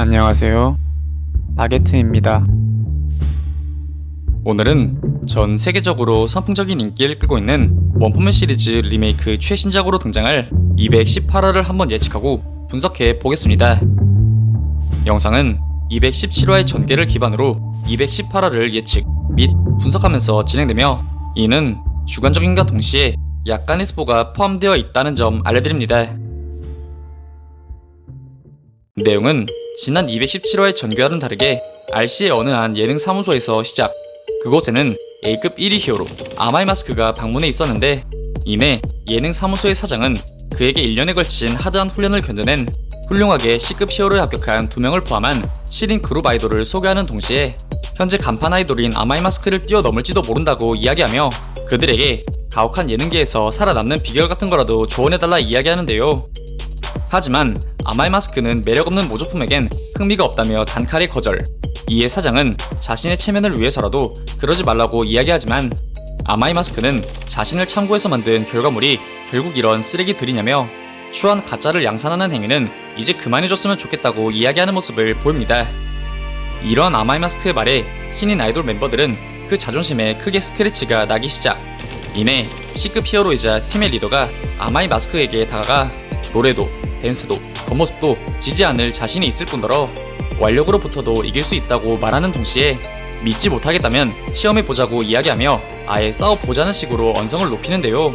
안녕하세요. 바게트입니다. 오늘은 전 세계적으로 선풍적인 인기를 끌고 있는 원펀맨 시리즈 리메이크 최신작으로 등장할 218화를 한번 예측하고 분석해 보겠습니다. 영상은 217화의 전개를 기반으로 218화를 예측 및 분석하면서 진행되며 이는 주관적인과 동시에 약간의 스포가 포함되어 있다는 점 알려드립니다. 내용은 지난 217화의 전개와는 다르게 RC의 어느 한 예능 사무소에서 시작 그곳에는 A급 1위 히어로 아마이 마스크가 방문해 있었는데 이내 예능 사무소의 사장은 그에게 1년에 걸친 하드한 훈련을 견뎌낸 훌륭하게 C급 히어로에 합격한 두 명을 포함한 신인 그룹 아이돌을 소개하는 동시에 현재 간판 아이돌인 아마이 마스크를 뛰어넘을지도 모른다고 이야기하며 그들에게 가혹한 예능계에서 살아남는 비결 같은 거라도 조언해달라 이야기하는데요. 하지만 아마이 마스크는 매력없는 모조품에겐 흥미가 없다며 단칼에 거절. 이에 사장은 자신의 체면을 위해서라도 그러지 말라고 이야기하지만 아마이 마스크는 자신을 참고해서 만든 결과물이 결국 이런 쓰레기들이냐며 추한 가짜를 양산하는 행위는 이제 그만해줬으면 좋겠다고 이야기하는 모습을 보입니다. 이런 아마이 마스크의 말에 신인 아이돌 멤버들은 그 자존심에 크게 스크래치가 나기 시작. 이내 C급 히어로이자 팀의 리더가 아마이 마스크에게 다가가 노래도 댄스도 겉모습도 지지 않을 자신이 있을 뿐더러 완력으로부터도 이길 수 있다고 말하는 동시에 믿지 못하겠다면 시험해보자고 이야기하며 아예 싸워보자는 식으로 언성을 높이는데요.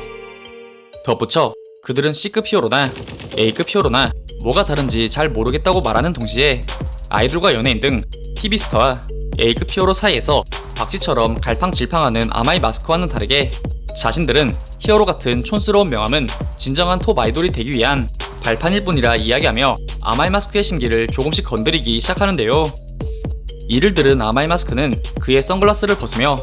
덧붙여 그들은 C급 히어로나 A급 히어로나 뭐가 다른지 잘 모르겠다고 말하는 동시에 아이돌과 연예인 등 TV스타와 A급 히어로 사이에서 박쥐처럼 갈팡질팡하는 아마이 마스크와는 다르게 자신들은 히어로 같은 촌스러운 명함은 진정한 톱 아이돌이 되기 위한 발판일 뿐이라 이야기하며 아마이 마스크의 심기를 조금씩 건드리기 시작하는데요. 이를 들은 아마이 마스크는 그의 선글라스를 벗으며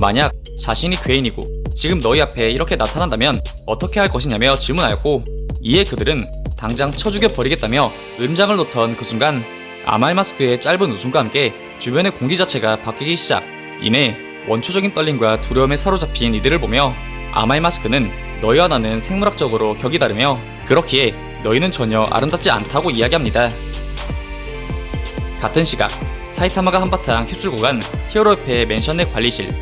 만약 자신이 괴인이고 지금 너희 앞에 이렇게 나타난다면 어떻게 할 것이냐며 질문하였고 이에 그들은 당장 쳐 죽여 버리겠다며 음장을 놓던 그 순간 아마이 마스크의 짧은 웃음과 함께 주변의 공기 자체가 바뀌기 시작 이내 원초적인 떨림과 두려움에 사로잡힌 이들을 보며 아마이 마스크는 너희와 나는 생물학적으로 격이 다르며 그렇기에 너희는 전혀 아름답지 않다고 이야기합니다. 같은 시각 사이타마가 한바탕 휩쓸고 간 히어로협회의 맨션 내 관리실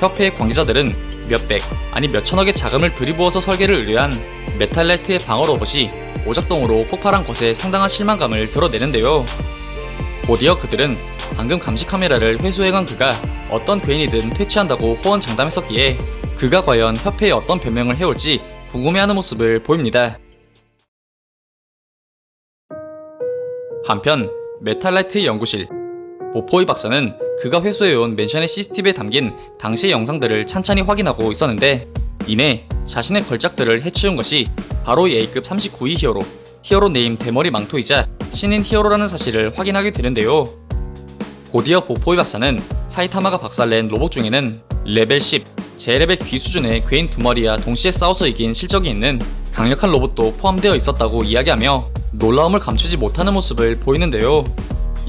협회의 관계자들은 몇백 아니 몇천억의 자금을 들이부어서 설계를 의뢰한 메탈라이트의 방어 로봇이 오작동으로 폭발한 것에 상당한 실망감을 드러내는데요. 곧이어 그들은 방금 감시 카메라를 회수해간 그가 어떤 괴인이든 퇴치한다고 호언장담했었기에 그가 과연 협회에 어떤 변명을 해올지 궁금해하는 모습을 보입니다. 한편 메탈라이트 연구실 보포이 박사는 그가 회수해온 맨션의 CCTV에 담긴 당시의 영상들을 찬찬히 확인하고 있었는데 이내 자신의 걸작들을 해치운 것이 바로 이 A급 39위 히어로 히어로 네임 대머리 망토이자 신인 히어로라는 사실을 확인하게 되는데요. 곧이어 보포이 박사는 사이타마가 박살낸 로봇 중에는 레벨 10, 제레벨 귀 수준의 괴인 두 마리와 동시에 싸워서 이긴 실적이 있는 강력한 로봇도 포함되어 있었다고 이야기하며 놀라움을 감추지 못하는 모습을 보이는데요.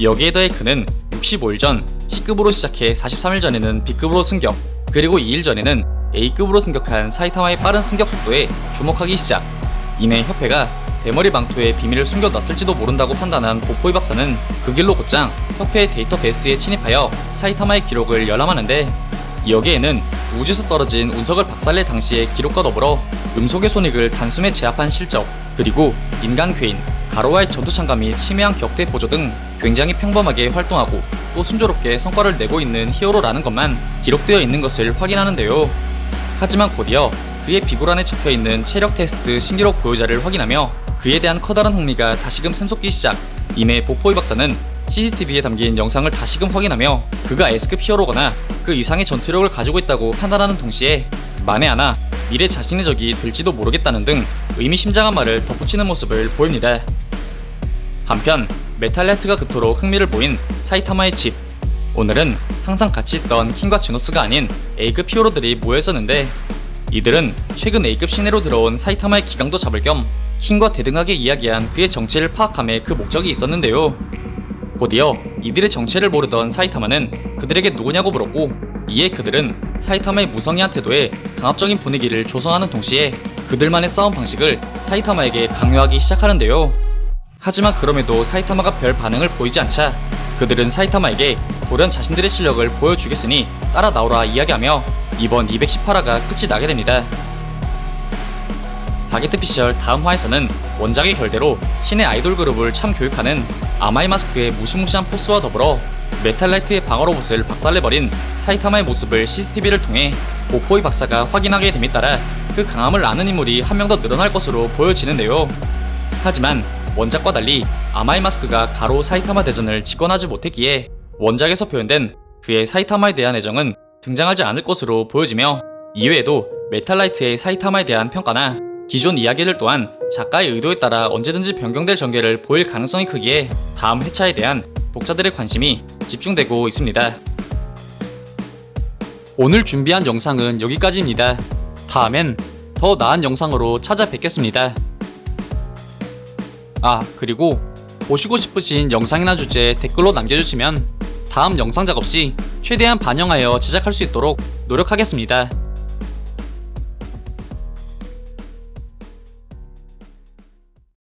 여기에 더해 그는 65일 전 C급으로 시작해 43일 전에는 B급으로 승격, 그리고 2일 전에는 A급으로 승격한 사이타마의 빠른 승격 속도에 주목하기 시작. 이내 협회가 대머리 망토의 비밀을 숨겨놨을지도 모른다고 판단한 보포이 박사는 그 길로 곧장 협회의 데이터베이스에 침입하여 사이타마의 기록을 열람하는데 여기에는 우주에서 떨어진 운석을 박살낼 당시의 기록과 더불어 음속의 손익을 단숨에 제압한 실적 그리고 인간 괴인 가로와의 전투 참가 및 심해한 격대 보조 등 굉장히 평범하게 활동하고 또 순조롭게 성과를 내고 있는 히어로라는 것만 기록되어 있는 것을 확인하는데요. 하지만 곧이어 그의 비굴안에 적혀있는 체력 테스트 신기록 보유자를 확인하며 그에 대한 커다란 흥미가 다시금 샘솟기 시작 이내 보포이 박사는 CCTV에 담긴 영상을 다시금 확인하며 그가 S급 히어로거나 그 이상의 전투력을 가지고 있다고 판단하는 동시에 만에 하나 미래 자신의 적이 될지도 모르겠다는 등 의미심장한 말을 덧붙이는 모습을 보입니다. 한편 메탈레트가 그토록 흥미를 보인 사이타마의 집 오늘은 항상 같이 있던 킹과 제노스가 아닌 A급 히어로들이 모여 있었는데 이들은 최근 A급 시내로 들어온 사이타마의 기강도 잡을 겸 킹과 대등하게 이야기한 그의 정체를 파악함에 그 목적이 있었는데요. 곧이어 이들의 정체를 모르던 사이타마는 그들에게 누구냐고 물었고 이에 그들은 사이타마의 무성의한 태도에 강압적인 분위기를 조성하는 동시에 그들만의 싸움 방식을 사이타마에게 강요하기 시작하는데요. 하지만 그럼에도 사이타마가 별 반응을 보이지 않자 그들은 사이타마에게 돌연 자신들의 실력을 보여주겠으니 따라 나오라 이야기하며 이번 218화가 끝이 나게 됩니다. 바게트 피셜 다음 화에서는 원작의 결대로 신의 아이돌 그룹을 참 교육하는 아마이 마스크의 무시무시한 포스와 더불어 메탈라이트의 방어 로봇을 박살내버린 사이타마의 모습을 CCTV를 통해 오포이 박사가 확인하게 됨에 따라 그 강함을 아는 인물이 한 명 더 늘어날 것으로 보여지는데요. 하지만 원작과 달리 아마이 마스크가 가로 사이타마 대전을 집권하지 못했기에 원작에서 표현된 그의 사이타마에 대한 애정은 등장하지 않을 것으로 보여지며 이외에도 메탈라이트의 사이타마에 대한 평가나 기존 이야기들 또한 작가의 의도에 따라 언제든지 변경될 전개를 보일 가능성이 크기에 다음 회차에 대한 독자들의 관심이 집중되고 있습니다. 오늘 준비한 영상은 여기까지입니다. 다음엔 더 나은 영상으로 찾아뵙겠습니다. 아, 그리고 보시고 싶으신 영상이나 주제 댓글로 남겨주시면 다음 영상 작업 시 최대한 반영하여 제작할 수 있도록 노력하겠습니다.